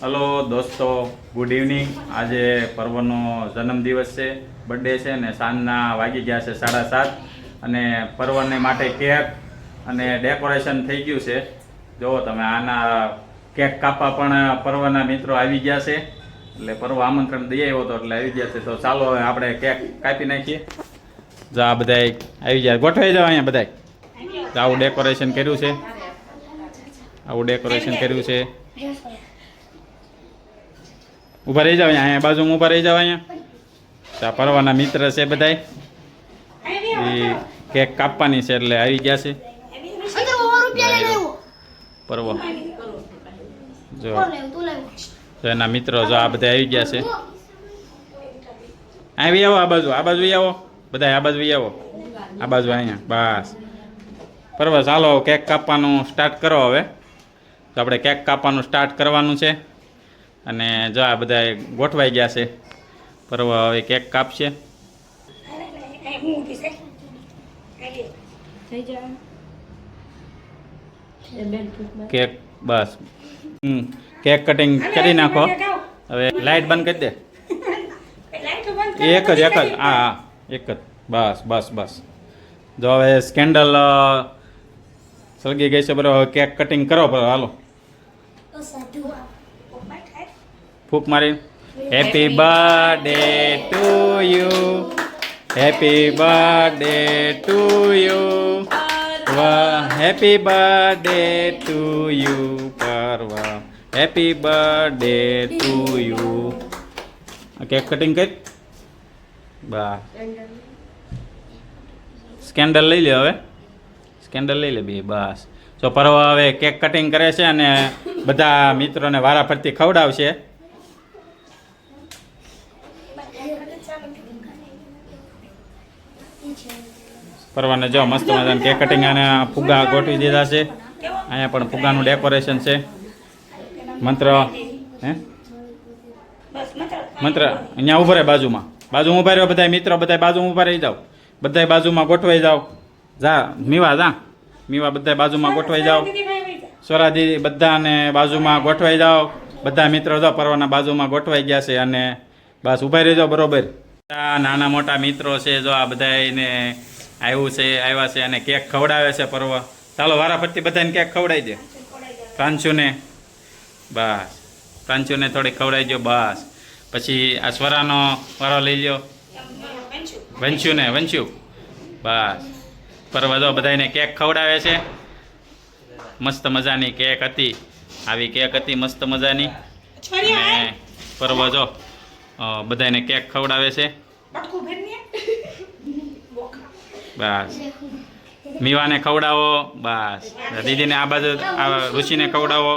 Hello દોસ્તો good evening આજે પર્વનો જન્મદિવસ છે બર્થડે છે ને સાંજના વાગી ગયા છે સાડા સાત. અને પર્વને માટે કેક અને ડેકોરેશન થઈ ગયું છે. જુઓ તમે આના કેક કાપવા પણ પર્વના મિત્રો આવી ગયા છે. એટલે પર્વ આમંત્રણ દઈ આવ્યો હતો એટલે આવી ગયા છે. તો ચાલો હવે આપણે કેક કાપી નાખીએ. જો આ બધા આવી ગયા. ગોઠવાઈ જાઓ અહીંયા બધા આવું ડેકોરેશન કર્યું છે. આવું ડેકોરેશન કર્યું છે. ઊભા રહી જાવ અહીંયા બાજુમાં ઊભા રહી જાવ અહીંયા. ચા પરવાના મિત્ર છે બધાય. એ કેક કાપવાની છે એટલે આવી ગયા છે. પર્વ. જો. એના મિત્રો જો આ બધા આવી ગયા છે. આવી આવો આ બાજુ આ બાજુ આવો. બધા આ બાજુ આવો. આ બાજુ અહીંયા બસ. પર્વ ચાલો કેક કાપવાનું સ્ટાર્ટ કરો હવે. તો આપણે કેક કાપવાનું સ્ટાર્ટ કરવાનું છે. અને જો આ બધા ગોઠવાઈ ગયા છે, પર્વ હવે કેક કાપશે. કેક, બસ. કેક કટિંગ કરી નાખો. હવે લાઈટ બંધ કરી દે. એક જ એક જ, હા હા, એક જ. બસ બસ બસ. જો હવે સ્કેન્ડલ સળગી ગઈ છે, બરાબર. હવે કેક કટિંગ કરો, બરાબર, હાલો. ફૂક મારી happy birthday to you happy birthday to you happy birthday to you Parva happy birthday to you cake cutting કરી બા સ્કેન્ડલ લઈ લે હવે. સ્કેન્ડલ લઈ લે બે, બસ. જો પર્વ હવે કેક કટિંગ કરે છે અને બધા મિત્રોને વારા ફરતી ખવડાવશે. પરવાને જો, મસ્ત મજાનું કેક કટિંગ અને ફુગ્ગા ગોઠવી દીધા છે. અહીંયા પણ ફુગ્ગાનું ડેકોરેશન છે. મંત્ર, હે? મંત્ર, અહીંયા ઊભો રહે બાજુમાં. બાજુ ઊભા રહ્યો બધા મિત્રો બધા બાજુ ઊભા રહી જાઓ. બધા બાજુમાં ગોઠવાઈ જાઓ. જા, મીવા જા. મીવા બધા બાજુમાં ગોઠવાઈ જાઓ. સ્વરાજી બધાને બાજુમાં ગોઠવાઈ જાઓ. બધા મિત્રો જો, પરવાના બાજુમાં ગોઠવાઈ ગયા છે અને બસ ઊભા જાઓ બરોબર. નાના મોટા મિત્રો છે જો આ બધાને આવ્યું છે આવ્યા છે અને કેક ખવડાવે છે પર્વ. ચાલો વારા ફરતી બધાને કેક ખવડાવી દે. પ્રાંશુને બસ. પ્રાંશુને થોડી ખવડાવી દો બસ. પછી આ સ્વરાનો વારો લઈ લ્યો. વંશ્યુ ને વંશ્યુ બસ. પર્વ જો બધાને કેક ખવડાવે છે. મસ્ત મજાની કેક હતી. આવી કેક હતી મસ્ત મજાની. અને પર્વ જો. બધાને કેક ખવડાવે છે. બસ. મીવાને ખવડાવો બસ. દીદીને આ બાજુ આ ઋષિને ખવડાવો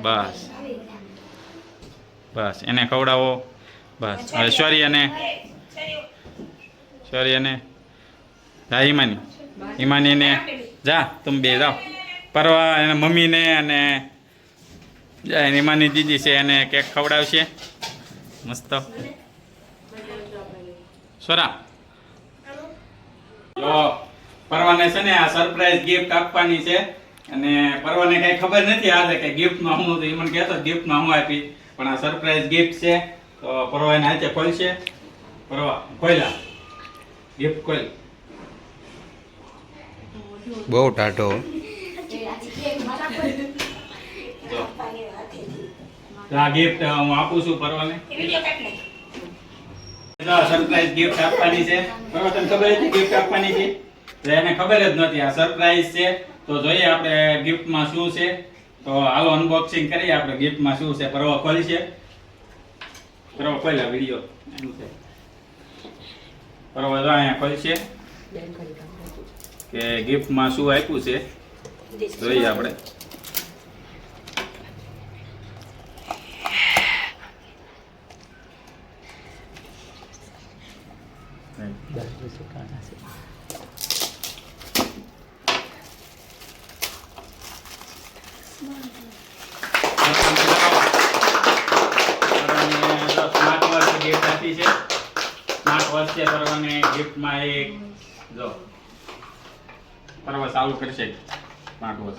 બસ. બસ એને ખવડાવો બસ. હવે સોરી અને સોરી અને જા હિમાની. હિમાનીને જા તમે બે જાઓ. પરવા એને મમ્મીને અને હિમાની દીદી છે એને કેક ખવડાવશે. મસ્ત. સોરા. તો પરવાને છે ને આ સરપ્રાઈઝ ગિફ્ટ આપવાની છે અને પરવાને કઈ ખબર નથી આજે કે ગિફ્ટમાં હું તો એ મને કહેતો ગિફ્ટમાં હું આપી. પણ આ સરપ્રાઈઝ ગિફ્ટ છે તો પરવા એને હાથે ખોલશે. પરવા ખોલ્યા ગિફ્ટ ખોલ બહુ ટાઢો. તો આ ગિફ્ટ હું આપું છું પરવાને. સરપ્રાઈઝ ગિફ્ટ આપવાની છે. બરાબર તને ખબર હતી ગિફ્ટ આપવાની છે? તો એને ખબર જ નથી આ સરપ્રાઈઝ છે. તો જોઈએ આપણે ગિફ્ટમાં શું છે. તો હાલો અનબોક્સિંગ કરીએ આપણે ગિફ્ટમાં શું છે. પરવા ખોલી છે પરવા ખોલ્યા વીડિયો પરવા જો અહીંયા ખોલી છે કે ગિફ્ટમાં શું આપ્યું છે? જોઈએ આપણે. ગિફ્ટ આપી છે સ્માર્ટ વોચ છે પરવાને ગિફ્ટમાં એક જો પરવા ચાલુ કરશે સ્માર્ટ વોચ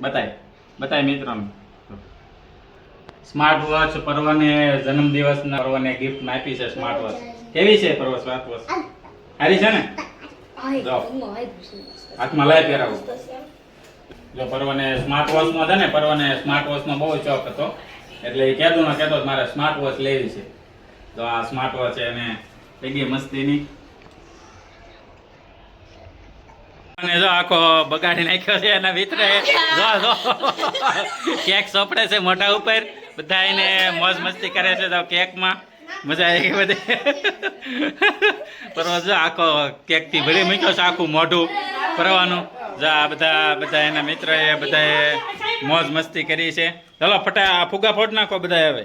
બતાય બતાય મિત્રોને સ્માર્ટ વોચ પર્વને જન્મદિવસના પર્વને ગિફ્ટ આપી છે સ્માર્ટ વોચ કેવી છે પર્વ સ્માર્ટ વોચ સારી છે ને? જો. હાથમાં લાય પહેરાવું. જો પર્વને સ્માર્ટ વોચમાં છે ને, પર્વને સ્માર્ટ વોચ બહુ શોખ હતો. એટલે એ કહેતો ને કહેતો મારે સ્માર્ટ વોચ લેવી છે. તો આ સ્માર્ટ વોચ એને થઈ ગઈ મસ્તીની. આખો કેક સોપડે છે મોઢા ઉપર. બધા એને મોજ મસ્તી કરે છે તો કેકમાં. મજા આવી ગઈ જો આખો કેકથી ભરી મૂક્યો છે, આખું મોઢું. પરવાનું જા બધા બધા એના મિત્રએ બધાએ મોજ મસ્તી કરી છે. ચલો, ફટા ફુગા ફોડ નાખો બધા હવે.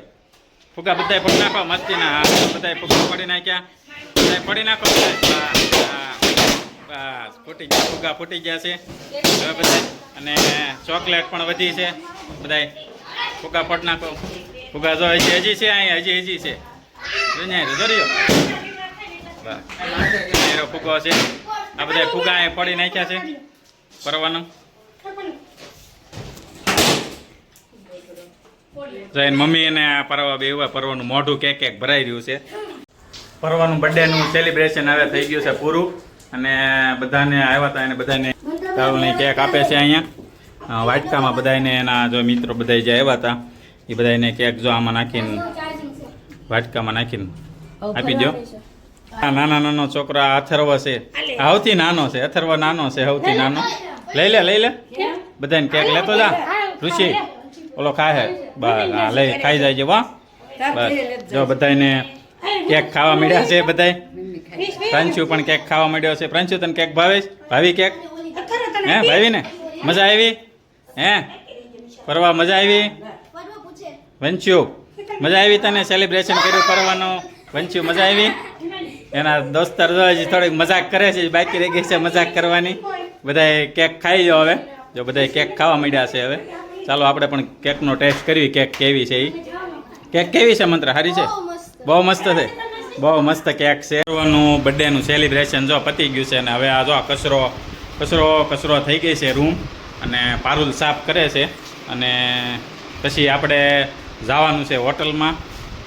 ફુગા બધા ફોડ નાખો, મસ્તીના. બધા ફુગા ફોડી નાખ્યા. બધા ફોડી નાખો બસ ફૂટી ગયા, ફુગા ફૂટી ગયા છે. હવે બધા અને ચોકલેટ પણ વધી છે. બધા ફુગા ફોડ નાખો. ફુગા જો હજી હજી છે અહીંયા હજી હજી છે. જોઈને જોરિયો બસ ફુગો છે. આ બધા ફુગા અહીંયા પડી નાખ્યા છે. પરવાનું જો મમ્મી એને આ પરવા બેવા પરવાનું મોઢું કેક કેક ભરાઈ રહ્યું છે. પરવાનું બર્થડેનું સેલિબ્રેશન હવે થઈ ગયું છે પૂરું. અને બધાને આવ્યા હતા એને બધાને તાવની કેક આપે છે અહીંયા. વાટકામાં બધાને એના જો મિત્રો બધા જે આવ્યા હતા એ બધાને કેક જો આમાં નાખીને વાટકામાં નાખીને આપી દો નાના નાનો છોકરો અથર્વ છે. સૌથી નાનો છે. અથર્વ નાનો છે સૌથી નાનો. લઈ લે લઈ લે. બધાને કેક લેતો જા. ઋષિ ઓલો ખાય હે. બસ હા લઈ ખાઈ જાય છે વાહ બસ. જો બધાને કેક ખાવા મળ્યા છે બધાય. પ્રાંશુ પણ કેક ખાવા મળ્યો છે. પ્રાંશુ તને કેક ભાવે ભાવી કેક? હે ભાવી ને? મજા આવી? હે? ફરવા મજા આવી? વંચ્યુ મજા આવી તને સેલિબ્રેશન કર્યું ફરવાનું? વંચ્યુ મજા આવી? એના દોસ્તાર જો થોડીક મજાક કરે છે બાકી રહી ગઈ છે મજાક કરવાની. બધાય કેક ખાઈ જો હવે. જો બધાય કેક ખાવા માંડ્યા છે હવે. ચાલો આપણે પણ કેકનો ટેસ્ટ કરવી કેક કેવી છે એ કેક કેવી છે મંત્ર? સારી છે? બહુ મસ્ત. છે. બહુ મસ્ત કેક છે. નું બર્થડેનું સેલિબ્રેશન જો પતી ગયું છે અને હવે આ જો કચરો કચરો કચરો થઈ ગઈ છે રૂમ અને પારુલ સાફ કરે છે. અને પછી આપણે જવાનું છે હોટલમાં.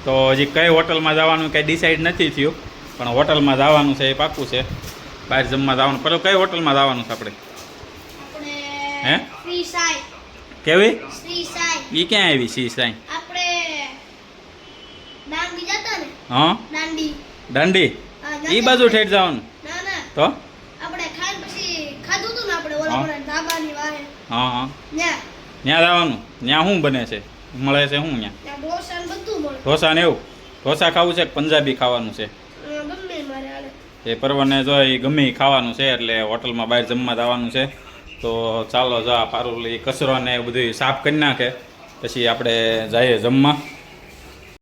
તો હજી કઈ હોટલમાં જવાનું કંઈ ડિસાઈડ નથી થયું. પણ હોટલમાં જવાનું છે એ પાક્કું છે. બહાર જમવા જવાનું. પેલું કઈ હોટલમાં જવાનું છે આપણે? હે? કેવી? એ ક્યાં આવી શ્રી સાંઈ? હા? દાંડી. એ બાજુ ઠેઠ જવાનું. તો? હા. હા. હા ત્યાં જવાનું. ત્યાં શું બને છે? મળે છે શું ત્યાં ઢોસા ને એવું? ઢોસા ખાવું છે કે પંજાબી ખાવાનું છે? એ પર્વને જો એ ગમે ખાવાનું છે, એટલે હોટલમાં બહાર જમવા જવાનું છે. તો ચાલો જો આ એ કચરો ને એ બધું સાફ કરી નાખે. પછી આપણે જઈએ જમવા.